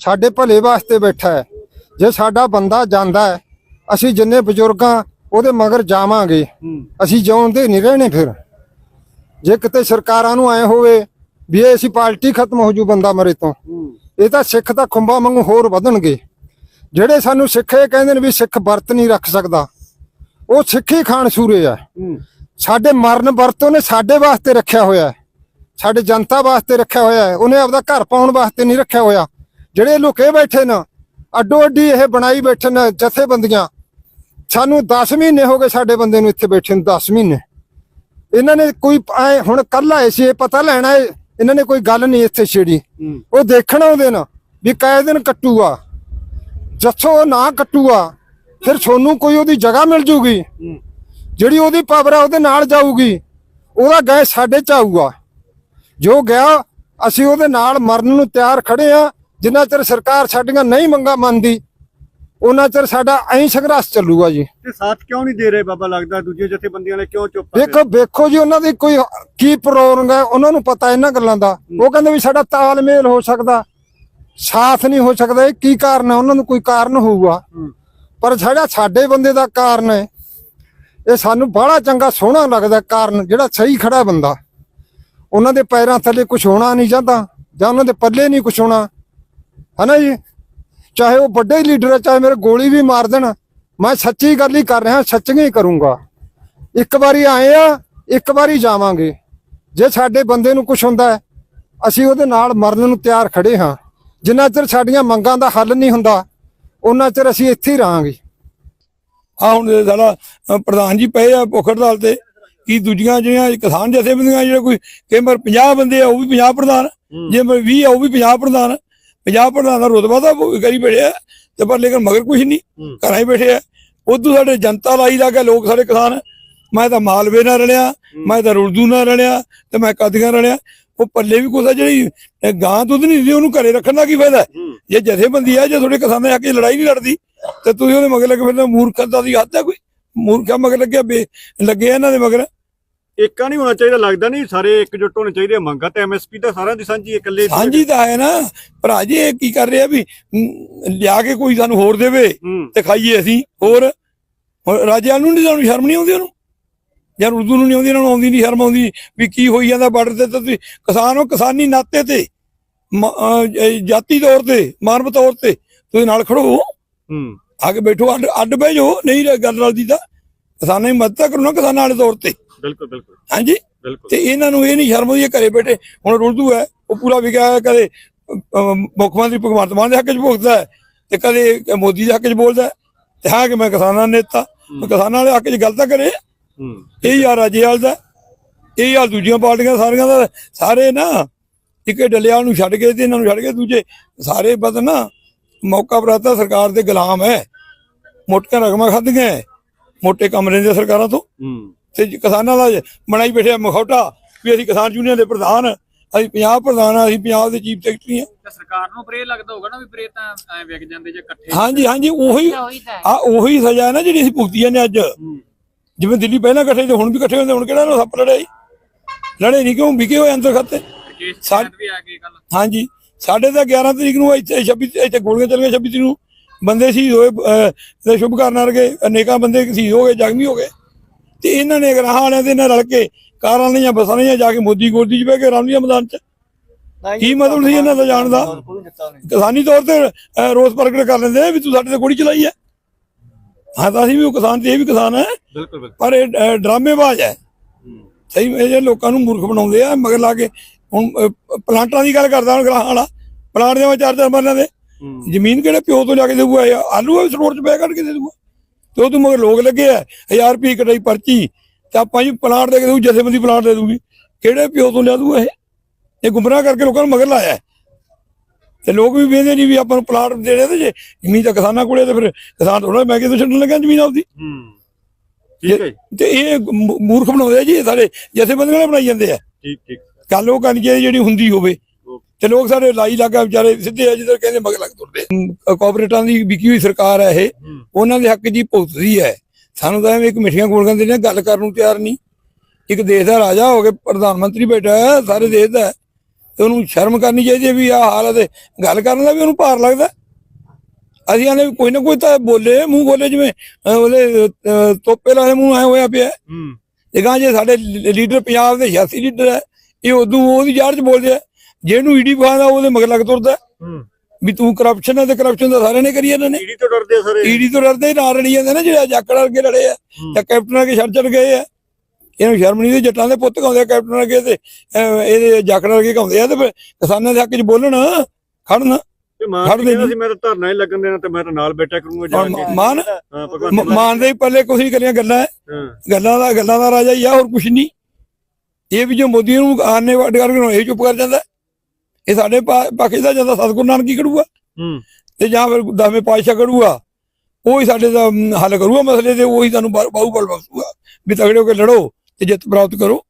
ਸਾਡੇ ਭਲੇ ਵਾਸਤੇ ਬੈਠਾ ਹੈ। ਜੇ ਸਾਡਾ ਬੰਦਾ ਜਾਂਦਾ ਹੈ ਅਸੀਂ ਜਿੰਨੇ ਬਜ਼ੁਰਗਾਂ ਉਹਦੇ ਮਗਰ ਜਾਵਾਂਗੇ। ਅਸੀਂ ਜਿਉਂਦੇ ਨਹੀਂ ਰਹਿਣੇ ਫਿਰ। ਜੇ ਕਿਤੇ ਸਰਕਾਰਾਂ ਨੂੰ ਐ ਹੋਵੇ ਵੀ ਇਹ ਅਸੀਂ ਪਾਰਟੀ ਖਤਮ ਹੋ ਜੂ ਬੰਦਾ ਮਰੇ ਤੋਂ ਇਹ ਤਾਂ ਸਿੱਖ ਤਾਂ ਖੁੰਬਾਂ ਵਾਂਗੂ ਹੋਰ ਵਧਣਗੇ। ਜਿਹੜੇ ਸਾਨੂੰ ਸਿੱਖ ਇਹ ਕਹਿੰਦੇ ਨੇ ਵੀ ਸਿੱਖ ਵਰਤ ਨਹੀਂ ਰੱਖ ਸਕਦਾ ਉਹ ਸਿੱਖੀ ਖਾਨ ਸੂਰੇ ਆ। ਸਾਡੇ ਮਰਨ ਵਰਤ ਉਹਨੇ ਸਾਡੇ ਵਾਸਤੇ ਰੱਖਿਆ ਹੋਇਆ ਸਾਡੇ ਜਨਤਾ ਵਾਸਤੇ ਰੱਖਿਆ ਹੋਇਆ ਉਹਨੇ ਆਪਦਾ ਘਰ ਪਾਉਣ ਵਾਸਤੇ ਨਹੀਂ ਰੱਖਿਆ ਹੋਇਆ। ਜਿਹੜੇ ਲੁਕੇ ਬੈਠੇ ਨੇ ਅੱਡੋ ਅੱਡੀ ਇਹ ਬਣਾਈ ਬੈਠੇ ਨੇ ਜਥੇਬੰਦੀਆਂ ਸਾਨੂੰ 10 ਮਹੀਨੇ ਹੋ ਗਏ ਸਾਡੇ ਬੰਦੇ ਨੂੰ ਇੱਥੇ ਬੈਠੇ ਨੂੰ 10 ਮਹੀਨੇ। ਇਹਨਾਂ ਨੇ ਕੋਈ ਹੁਣ ਕੱਲ ਆਏ ਸੀ ਇਹ ਪਤਾ ਲੈਣਾ ਇਹਨਾਂ ਨੇ ਕੋਈ ਗੱਲ ਨਹੀਂ ਇੱਥੇ ਛੇੜੀ। ਉਹ ਦੇਖਣ ਆਉਂਦੇ ਨਾ ਵੀ ਕਾਇ ਦਿਨ ਕੱਟੂਗਾ ਜੱਥੋਂ ਨਾ ਕੱਟੂਗਾ ਫਿਰ ਤੁਹਾਨੂੰ ਕੋਈ ਉਹਦੀ ਜਗ੍ਹਾ ਮਿਲ ਜੂਗੀ। ਜਿਹੜੀ ਉਹਦੀ ਪਾਵਰ ਆ ਉਹਦੇ ਨਾਲ ਜਾਊਗੀ। ਉਹਦਾ ਗਏ ਸਾਡੇ ਚ ਆਊਗਾ। ਜੋ ਗਿਆ ਅਸੀਂ ਉਹਦੇ ਨਾਲ ਮਰਨ ਨੂੰ ਤਿਆਰ ਖੜੇ ਆ ਜਿੰਨਾ ਚਿਰ ਸਰਕਾਰ ਸਾਡੀਆਂ ਨਹੀਂ ਮੰਗਾ ਮੰਨਦੀ ਉਹਨਾਂ ਚਿਰ ਸਾਡਾ ਐਂ ਸੰਘਰਸ਼ ਚੱਲੂਗਾ ਜੀ। ਤੇ ਸਾਥ ਕਿਉਂ ਨਹੀਂ ਦੇ ਰਹੇ ਬਾਬਾ ਲੱਗਦਾ? ਦੂਜੇ ਜਥੇਬੰਦੀਆਂ ਨੇ ਕਿਉਂ ਚੁੱਪ ਆ ਵੇਖੋ ਜੀ ਉਹਨਾਂ ਦੀ ਕੋਈ ਕੀ ਪ੍ਰੋਗਰਾਮ ਹੈ ਉਹਨਾਂ ਨੂੰ ਪਤਾ ਇਹਨਾਂ ਗੱਲਾਂ ਦਾ। ਉਹ ਕਹਿੰਦੇ ਵੀ ਸਾਡਾ ਤਾਲਮੇਲ ਹੋ ਸਕਦਾ ਸਾਥ ਨਹੀਂ ਹੋ ਸਕਦਾ ਇਹ ਕੀ ਕਾਰਨ ਹੈ? ਉਹਨਾਂ ਨੂੰ ਕੋਈ ਕਾਰਨ ਹੋਊਗਾ। ਪਰ ਜਿਹੜਾ ਸਾਡੇ ਬੰਦੇ ਦਾ ਕਾਰਨ ਹੈ ਇਹ ਸਾਨੂੰ ਬੜਾ ਚੰਗਾ ਸੋਹਣਾ ਲੱਗਦਾ ਕਾਰਨ ਜਿਹੜਾ ਸਹੀ ਖੜਾ ਬੰਦਾ। ਉਹਨਾਂ ਦੇ ਪੈਰਾਂ ਥੱਲੇ ਕੁਝ ਹੋਣਾ ਨਹੀਂ ਚਾਹਦਾ ਜਾਂ ਉਹਨਾਂ ਦੇ ਪੱਲੇ ਨਹੀਂ ਕੁਝ ਹੋਣਾ। ਹਨਾ ਜੀ? ਚਾਹੇ ਉਹ ਵੱਡੇ ਹੀ ਲੀਡਰ ਹੈ ਚਾਹੇ ਮੇਰੇ ਗੋਲੀ ਵੀ ਮਾਰ ਦੇਣ ਮੈਂ ਸੱਚੀ ਗੱਲ ਹੀ ਕਰ ਰਿਹਾ ਸੱਚੀਆਂ ਹੀ ਕਰੂੰਗਾ। ਇੱਕ ਵਾਰੀ ਆਏ ਆ ਇੱਕ ਵਾਰੀ ਜਾਵਾਂਗੇ। ਜੇ ਸਾਡੇ ਬੰਦੇ ਨੂੰ ਕੁਝ ਹੁੰਦਾ ਅਸੀਂ ਉਹਦੇ ਨਾਲ ਮਰਨ ਨੂੰ ਤਿਆਰ ਖੜੇ ਹਾਂ। ਜਿੰਨਾ ਚਿਰ ਸਾਡੀਆਂ ਮੰਗਾਂ ਦਾ ਹੱਲ ਨਹੀਂ ਹੁੰਦਾ ਉਹਨਾਂ ਚਿਰ ਅਸੀਂ ਇੱਥੇ ਹੀ ਰਹਾਂਗੇ। ਆ ਹੁਣ ਇਹ ਸਾਡਾ ਪ੍ਰਧਾਨ ਜੀ ਪਏ ਆ ਭੁੱਖ ਹੜਤਾਲ ਤੇ ਕੀ ਦੂਜੀਆਂ ਜਿਹੜੀਆਂ ਕਿਸਾਨ ਜਥੇਬੰਦੀਆਂ ਜਿਹੜੇ ਕੋਈ ਕਈ ਵਾਰ 50 ਬੰਦੇ ਆ ਉਹ ਵੀ 50 ਪ੍ਰਧਾਨ ਜੇ ਮੈਂ 20 ਆ ਉਹ ਵੀ 50 ਪ੍ਰਧਾਨ। 50 ਪ੍ਰਧਾਨ ਦਾ ਰੁਤਬਾ ਤਾਂ ਕਰੀ ਬੈਠੇ ਆ ਤੇ ਪਰ ਲੇਕਿਨ ਮਗਰ ਕੁਝ ਨਹੀਂ ਘਰਾਂ ਹੀ ਬੈਠੇ ਆ। ਉਦੋਂ ਸਾਡੇ ਜਨਤਾ ਲਾਈ ਲਾ ਕੇ ਲੋਕ ਸਾਡੇ ਕਿਸਾਨ। ਮੈਂ ਤਾਂ ਮਾਲਵੇ ਨਾਲ ਰਲਿਆ ਮੈਂ ਤਾਂ ਉਰਦੂ ਨਾਲ ਰਲਿਆ ਤੇ ਮੈਂ ਕਾਦੀਆਂ ਰਲਿਆ। ਉਹ ਪੱਲੇ ਵੀ ਆ ਜਿਹੜੀ ਗਾਂ ਦੁੱਧ ਨਹੀਂ ਦਿੰਦੀ ਉਹਨੂੰ ਘਰੇ ਰੱਖਣ ਦਾ ਕੀ ਫਾਇਦਾ? ਜੇ ਜਥੇਬੰਦੀ ਆ ਜੇ ਤੁਹਾਡੇ ਕਿਸਾਨਾਂ ਆ ਕੇ ਲੜਾਈ ਨਹੀਂ ਲੜਦੀ ਤੇ ਤੁਸੀਂ ਉਹਦੇ ਮਗਰ ਲੱਗੇ ਫਿਰਦੇ ਹੋ, ਮੂਰਖਤਾ ਦੀ ਹੱਦ ਹੈ ਕੋਈ? ਮੂਰਖਾ ਮਗਰ ਲੱਗਿਆ ਬੇ ਲੱਗੇ ਇਹਨਾਂ ਦੇ ਮਗਰ। ਏਕਾ ਨਹੀਂ ਹੋਣਾ ਚਾਹੀਦਾ ਲੱਗਦਾ ਨਹੀਂ ਸਾਰੇ ਇਕਜੁੱਟ ਹੋਣੇ ਚਾਹੀਦੇ। ਮੰਗਾਂ ਤੇ ਐਮਐਸਪੀ ਤਾਂ ਸਾਰਿਆਂ ਦੀ ਸਾਂਝੀ ਇਕੱਲੇ ਸਾਂਝੀ ਤਾਂ ਹੈ ਨਾ। ਭਰਾ ਜੀ ਇਹ ਕੀ ਕਰ ਰਿਹਾ ਵੀ ਲਿਆ ਕੇ ਕੋਈ ਸਾਨੂੰ ਹੋਰ ਦੇਵੇ ਤੇ ਖਾਈਏ ਅਸੀਂ ਹੋਰ। ਰਾਜਿਆਂ ਨੂੰ ਨਹੀਂ ਸਾਨੂੰ ਸ਼ਰਮ ਨਹੀਂ ਆਉਂਦੀ ਉਹਨੂੰ? ਯਾਰ ਉਰਦੂ ਨੂੰ ਨਹੀਂ ਆਉਂਦੀ ਇਹਨਾਂ ਨੂੰ ਆਉਂਦੀ ਨਹੀਂ ਸ਼ਰਮ ਆਉਂਦੀ ਵੀ ਕੀ ਹੋਈ ਜਾਂਦਾ ਬਾਰਡਰ ਤੇ ਤੁਸੀਂ ਕਿਸਾਨ ਹੋ ਕਿਸਾਨੀ ਨਾਤੇ ਤੇ ਜਾਤੀ ਤੌਰ ਤੇ ਮਾਨਵ ਤੌਰ ਤੇ ਤੁਸੀਂ ਨਾਲ ਖੜੋ। ਹੂੰ ਆ ਕੇ ਬੈਠੋ ਅੱਡ ਅੱਡ ਬਹਿ ਜਾਓ ਨਹੀਂ ਗੱਲ ਰਲਦੀ ਤਾਂ। ਕਿਸਾਨਾਂ ਦੀ ਮਦਦ ਕਰੋ ਨਾ ਕਿਸਾਨਾਂ ਵਾਲੇ ਤੌਰ ਤੇ। ਬਿਲਕੁਲ ਬਿਲਕੁਲ। ਹਾਂਜੀ? ਤੇ ਇਹਨਾਂ ਨੂੰ ਇਹ ਨਹੀਂ ਸ਼ਰਮ ਆਉਂਦੀ ਇਹ ਘਰੇ ਬੈਠੇ ਹੁਣ ਉਰਦੂ ਹੈ ਉਹ ਪੂਰਾ ਵਿਕਿਆ ਹੈ ਕਦੇ ਮੁੱਖ ਮੰਤਰੀ ਭਗਵੰਤ ਮਾਨ ਦੇ ਹੱਕ 'ਚ ਭੁਗਤਦਾ ਹੈ ਤੇ ਕਦੇ ਮੋਦੀ ਦੇ ਹੱਕ 'ਚ ਬੋਲਦਾ ਤੇ ਹਾਂ ਕਿ ਮੈਂ ਕਿਸਾਨਾਂ ਦਾ ਨੇਤਾ ਕਿਸਾਨਾਂ ਵਾਲੇ ਹੱਕ 'ਚ ਗੱਲ ਤਾਂ ਕਰੇ। ਹੂੰ। ਇਹ ਯਾਰ ਰਾਜੇਵਾਲ ਦਾ ਇਹ ਯਾਰ ਦੂਜੀਆਂ ਪਾਰਟੀਆਂ ਸਾਰੀਆਂ ਦਾ ਸਾਰੇ ਨਾ ਇੱਕ ਡਲਿਆਲ ਨੂੰ ਛੱਡ ਕੇ ਤੇ ਇਹਨਾਂ ਨੂੰ ਛੱਡ ਕੇ ਦੂਜੇ ਸਾਰੇ ਬਸ ਨਾ ਮੌਕਾ ਪ੍ਰਾਪਤ ਸਰਕਾਰ ਦੇ ਗੁਲਾਮ ਹੈ। ਮੋਟੀਆਂ ਰਕਮਾਂ ਖਾਧੀਆਂ ਮੋਟੇ ਕਮਰੇ ਦੇ ਸਰਕਾਰਾਂ ਤੋਂ। ਹੂੰ। ਤੇ ਕਿਸਾਨਾਂ ਦਾ ਬਣਾਈ ਬੈਠੇ ਆ ਮਖੌਟਾ ਵੀ ਅਸੀਂ ਕਿਸਾਨ ਯੂਨੀਅਨ ਦੇ ਪ੍ਰਧਾਨ ਅਸੀਂ ਪੰਜਾਬ ਪ੍ਰਧਾਨ ਆ ਅਸੀਂ ਪੰਜਾਬ ਦੇ ਚੀਫ ਸੈਕਟਰੀ ਆ। ਸਰਕਾਰ ਨੂੰ ਪ੍ਰੇ ਲੱਗਦਾ ਹੋਊਗਾ ਨਾ ਵੀ ਪ੍ਰੇ ਤਾਂ ਐ ਵਿਕ ਜਾਂਦੇ ਜੇ ਇਕੱਠੇ। ਹਾਂਜੀ ਹਾਂਜੀ ਉਹੀ ਆ ਉਹੀ ਸਜ਼ਾ ਹੈ ਨਾ ਜਿਹੜੀ ਅਸੀਂ ਭੁਗਤੀ ਨੇ ਅੱਜ। ਜਿਵੇਂ ਦਿੱਲੀ ਪਹਿਲਾਂ ਇਕੱਠੇ ਤੇ ਹੁਣ ਵੀ ਇਕੱਠੇ ਹੁੰਦੇ ਹੁਣ ਕਿਹੜਾ ਨਾ ਸੱਪ ਲੜਾਈ ਲੜੇ ਨਹੀਂ ਕਿਉਂ? ਵਿਕੇ ਹੋਏ ਅੰਦਰ ਖਾਤੇ। ਸਾ- ਹਾਂਜੀ ਸਾਡੇ ਤਾਂ 11 ਤਰੀਕ ਨੂੰ ਇੱਥੇ 26 ਇੱਥੇ ਗੋਲੀਆਂ ਚੱਲੀਆਂ 26 ਤਰੀਕ ਨੂੰ। ਬੰਦੇ ਸ਼ਹੀਦ ਹੋਏ ਸ਼ੁਭ ਕਰਨ ਵਰਗੇ ਅਨੇਕਾਂ ਬੰਦੇ ਸ਼ਹੀਦ ਹੋ ਗਏ ਜ਼ਖਮੀ ਹੋ ਗਏ। ਤੇ ਇਹਨਾਂ ਨੇ ਗਰਾਹਾਂ ਵਾਲਿਆਂ ਦੇ ਨਾਲ ਰਲ ਕੇ ਕਾਰਾਂ ਲਈਆਂ ਬੱਸਾਂ ਲਈਆਂ ਜਾ ਕੇ ਮੋਦੀ ਗੋਦੀ 'ਚ ਬਹਿ ਕੇ ਰਾਮਲੀਆ ਮੈਦਾਨ 'ਚ। ਕੀ ਮਤਲਬ ਸੀ ਇਹਨਾਂ ਦਾ ਜਾਣ ਦਾ? ਕਿਸਾਨੀ ਤੌਰ ਤੇ ਰੋਸ ਪ੍ਰਗਟ ਕਰ ਲੈਂਦੇ ਨੇ ਵੀ ਤੂੰ ਸਾਡੇ ਤੇ ਗੋਲੀ ਚਲਾਈ ਹੈ ਹਾਂ ਤਾਂ ਅਸੀਂ ਵੀ ਉਹ ਕਿਸਾਨ ਤੇ ਇਹ ਵੀ ਕਿਸਾਨ ਹੈ ਬਿਲਕੁਲ ਬਿਲਕੁਲ। ਪਰ ਇਹ ਡਰਾਮੇਬਾਜ਼ ਹੈ ਸਹੀ ਇਹ ਲੋਕਾਂ ਨੂੰ ਮੂਰਖ ਬਣਾਉਂਦੇ ਆ ਮਗਰ ਲਾ ਕੇ ਹੁਣ ਪਲਾਂਟਾਂ ਦੀ ਗੱਲ ਕਰਦਾ ਹੁਣ ਗਰਾਹਾਂ ਵਾਲਾ। ਪਲਾਂਟ ਦੇ ਵਿੱਚ ਚਾਰ ਚਾਰ ਮਰਨਾਂ ਦੇ ਜ਼ਮੀਨ ਕਿਹੜੇ ਪਿਓ ਤੋਂ ਜਾ ਕੇ ਦੇਊਗਾ? ਆਲੂ ਵੀ ਸਰੋੜ ਚ ਬੈ ਕੱਢ ਕੇ ਦੇ ਦੂਗਾ ਤੇ ਉਹ ਤੋਂ ਮਗਰ ਲੋਕ ਲੱਗੇ ਆ 1000 ਰੁਪਏ ਕਟਾਈ ਪਰਚੀ ਤੇ ਆਪਾਂ ਜੀ ਪਲਾਂਟ ਦੇ ਕੇ ਦਊ ਜਥੇਬੰਦੀ ਪਲਾਂਟ ਦੇ ਦੂਗੀ ਕਿਹੜੇ ਪਿਓ ਤੋਂ ਲਿਆ ਦੂਗਾ ਇਹ? ਇਹ ਗੁੰਮਰਾਹ ਕਰਕੇ ਲੋਕਾਂ ਨੂੰ ਮਗਰ ਲਾਇਆ। ਤੇ ਲੋਕ ਵੀ ਵੇਖਦੇ ਨਹੀਂ ਵੀ ਆਪਾਂ ਨੂੰ ਪਲਾਂਟ ਦੇਣੇ ਤੇ ਜੇ ਜ਼ਮੀਨ ਤਾਂ ਕਿਸਾਨਾਂ ਕੋਲੇ ਤੇ ਫਿਰ ਕਿਸਾਨ ਥੋੜਾ ਮੈਂ ਕਿਹਾ ਛੱਡਣ ਲੱਗਾ ਜ਼ਮੀਨ ਆਪਦੀ? ਹੂੰ। ਠੀਕ ਹੈ ਤੇ ਇਹ ਮੂਰਖ ਬਣਾਉਂਦੇ ਆ ਜੀ ਇਹ ਸਾਰੇ ਜਥੇਬੰਦੀਆਂ ਬਣਾਈ ਜਾਂਦੇ ਆ। ਠੀਕ ਠੀਕ। ਗੱਲ ਉਹ ਜਿਹੜੀ ਹੁੰਦੀ ਹੋਵੇ। ਤੇ ਲੋਕ ਸਾਡੇ ਲਾਈ ਲੱਗਾ ਵਿਚਾਰੇ ਸਿੱਧੇ ਆ ਜਿੱਧਰ ਕਹਿੰਦੇ ਮਗਰ ਲੱਗ ਤੁਰਦੇ। ਕਾਰਪੋਰੇਟਾਂ ਦੀ ਵਿਕੀ ਹੋਈ ਸਰਕਾਰ ਹੈ ਇਹ ਉਹਨਾਂ ਦੇ ਹੱਕ ਜੀ ਭੁਗਤਦੀ ਹੈ। ਸਾਨੂੰ ਤਾਂ ਇੱਕ ਮਿੱਠੀਆਂ ਗੋਲੀਆਂ ਦੇ ਨੇ ਗੱਲ ਕਰਨ ਨੂੰ ਤਿਆਰ ਨਹੀਂ। ਇੱਕ ਦੇਸ਼ ਦਾ ਰਾਜਾ ਹੋ ਕੇ ਪ੍ਰਧਾਨ ਮੰਤਰੀ ਬੈਠਾ ਸਾਰੇ ਦੇਸ਼ ਦਾ। ਤੇ ਉਹਨੂੰ ਸ਼ਰਮ ਕਰਨੀ ਚਾਹੀਦੀ ਹੈ ਵੀ ਆਹ ਹਾਲ ਹੈ ਗੱਲ ਕਰਨ ਦਾ ਵੀ ਉਹਨੂੰ ਭਾਰ ਲੱਗਦਾ ਅਸੀਂ ਆਨੇ ਵੀ ਕੋਈ ਨਾ ਕੋਈ ਤਾਂ ਬੋਲੇ ਮੂੰਹ ਬੋਲੇ ਜਿਵੇਂ ਉਹਦੇ ਤੋਪੇ ਲਾਲੇ ਮੂੰਹ ਆਏ ਹੋਇਆ ਪਿਆ ਹੂੰ। ਦੇਖਾਂ ਜੇ ਸਾਡੇ ਲੀਡਰ ਪੰਜਾਬ ਦੇ ਸਿਆਸੀ ਲੀਡਰ ਹੈ ਇਹ ਉਦੋਂ ਉਹਦੀ ਜਾੜ ਚ ਬੋਲਦੇ ਆ। ਜਿਹਨੂੰ ਈਡੀ ਪਾਉਂਦਾ ਉਹਦੇ ਮਗਰ ਲੱਗ ਤੁਰਦਾ। ਹੂੰ। ਵੀ ਤੂੰ ਕਰਪਸ਼ਨ ਹੈ ਤੇ ਕਰਪਸ਼ਨ ਤਾਂ ਸਾਰਿਆਂ ਨੇ ਕਰੀ ਇਹਨਾਂ ਨੇ। ਈਡੀ ਤੋਂ ਡਰਦੇ ਆ ਸਾਰੇ। ਈਡੀ ਤੋਂ ਡਰਦੇ ਹੀ ਨਾਲ ਰਲੀ ਜਾਂਦੇ ਨੇ ਜਿਹੜਾ ਜਾਕੜ ਵਰਗੇ ਲੜੇ ਆ ਜਾਂ ਕੈਪਟਨ ਅਰਗੇ ਛੱਡ ਚੜ ਗਏ ਆ। ਇਹਨੂੰ ਸ਼ਰਮ ਨਹੀਂ ਤੇ ਜੱਟਾਂ ਦੇ ਪੁੱਤ ਕਾਉਂਦੇ ਆ ਕੈਪਟਨ ਅਰਗੇ ਤੇ ਇਹਦੇ ਜਾਕੜ ਵਰਗੇ ਕਾਉਂਦੇ ਆ ਤੇ ਕਿਸਾਨਾਂ ਦੇ ਹੱਕ 'ਚ ਬੋਲਣ ਖੜਨ। ਮਾਨ ਕਹਿੰਦਾ। ਸੀ ਮੈਂ ਤਾਂ ਧਰਨਾ ਹੀ ਲੱਗਣ ਦੇਣਾ ਤੇ ਮੈਂ ਤਾਂ ਨਾਲ ਬੈਠਾ ਕਰੂੰਗਾ ਜਾ ਕੇ ਮਾਨ? ਹਾਂ ਦੇ ਪੱਲੇ ਕੁਛ ਨਹੀਂ ਕਰੀਆਂ ਗੱਲਾਂ। ਹੈ। ਹਾਂ ਗੱਲਾਂ ਦਾ ਗੱਲਾਂ ਦਾ ਰਾਜਾ ਹੀ ਆ ਹੋਰ ਕੁਛ ਨਹੀਂ। ਇਹ ਵੀ ਜੋ ਮੋਦੀ ਨੂੰ ਆਨੇ ਵੱਡ ਕਰਕੇ ਇਹ ਚੁੱਪ ਕਰ ਜਾਂਦਾ। ਇਹ ਸਾਡੇ ਪਾ- ਪੱਖ ਦਾ ਜਾਂਦਾ ਸਤਿਗੁਰੂ ਨਾਨਕ ਕੀ ਕਰੂਗਾ। ਹੂੰ। ਤੇ ਜਾਂ ਫਿਰ ਦਸਵੇਂ ਪਾਤਸ਼ਾਹ ਕਰੂਗਾ। ਉਹ ਹੀ ਸਾਡੇ ਦਾ ਹੱਲ ਕਰੂਗਾ ਮਸਲੇ ਤੇ ਉਹ ਹੀ ਤੁਹਾਨੂੰ ਬਾਹੂ ਬਲ ਬਖਸ਼ੂਗਾ ਵੀ ਤਗੜੇ ਹੋ ਕੇ ਲੜੋ ਤੇ ਜਿੱਤ ਪ੍ਰਾਪਤ ਕਰੋ।